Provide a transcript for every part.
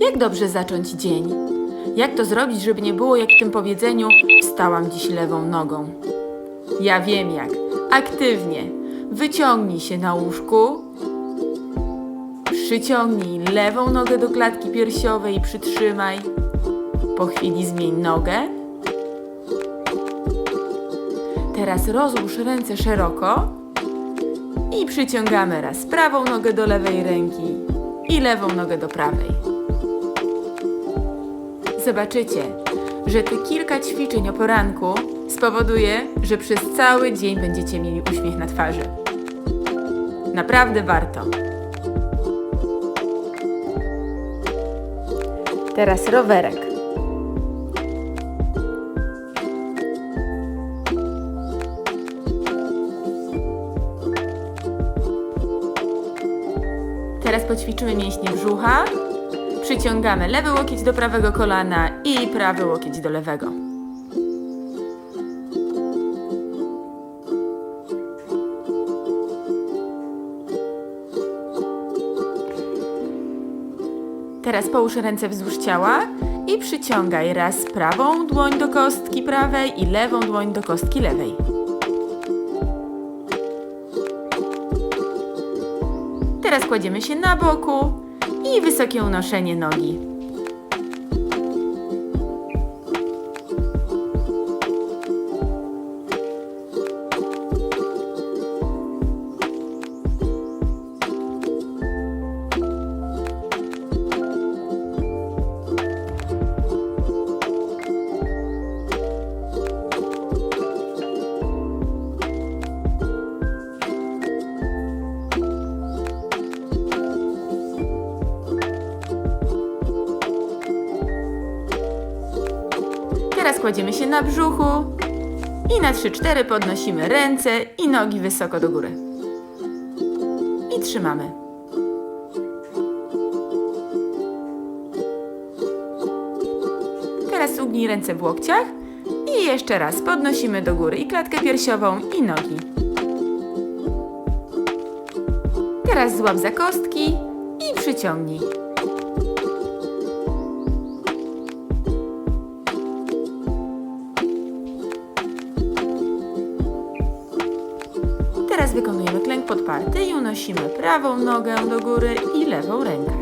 Jak dobrze zacząć dzień? Jak to zrobić, żeby nie było jak w tym powiedzeniu wstałam dziś lewą nogą? Ja wiem jak. Aktywnie. Wyciągnij się na łóżku. Przyciągnij lewą nogę do klatki piersiowej i przytrzymaj. Po chwili zmień nogę. Teraz rozłóż ręce szeroko i przyciągamy raz prawą nogę do lewej ręki i lewą nogę do prawej. Zobaczycie, że te kilka ćwiczeń o poranku spowoduje, że przez cały dzień będziecie mieli uśmiech na twarzy. Naprawdę warto. Teraz rowerek. Teraz poćwiczymy mięśnie brzucha. Przyciągamy lewy łokieć do prawego kolana i prawy łokieć do lewego. Teraz połóż ręce wzdłuż ciała i przyciągaj raz prawą dłoń do kostki prawej i lewą dłoń do kostki lewej. Teraz kładziemy się na boku i wysokie unoszenie nogi. Teraz kładziemy się na brzuchu i na 3-4 podnosimy ręce i nogi wysoko do góry. I trzymamy. Teraz ugnij ręce w łokciach i jeszcze raz podnosimy do góry i klatkę piersiową i nogi. Teraz złap za kostki i przyciągnij. Wykonujemy klęk podparty i unosimy prawą nogę do góry i lewą rękę.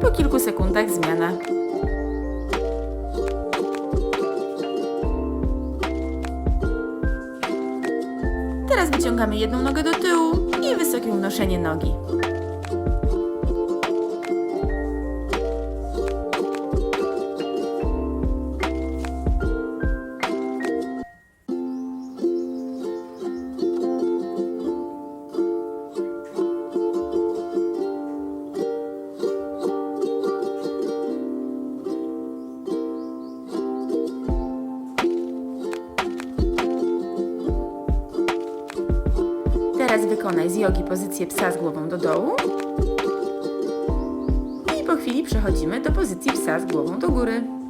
Po kilku sekundach zmiana. Teraz wyciągamy jedną nogę do tyłu i wysokie unoszenie nogi. Wykonaj z jogi pozycję psa z głową do dołu. I po chwili przechodzimy do pozycji psa z głową do góry.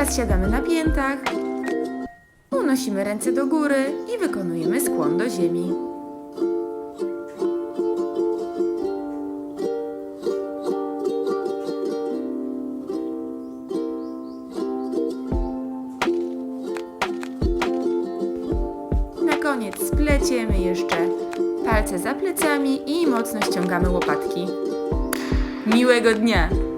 Teraz siadamy na piętach. Unosimy ręce do góry i wykonujemy skłon do ziemi. Na koniec spleciemy jeszcze palce za plecami i mocno ściągamy łopatki. Miłego dnia!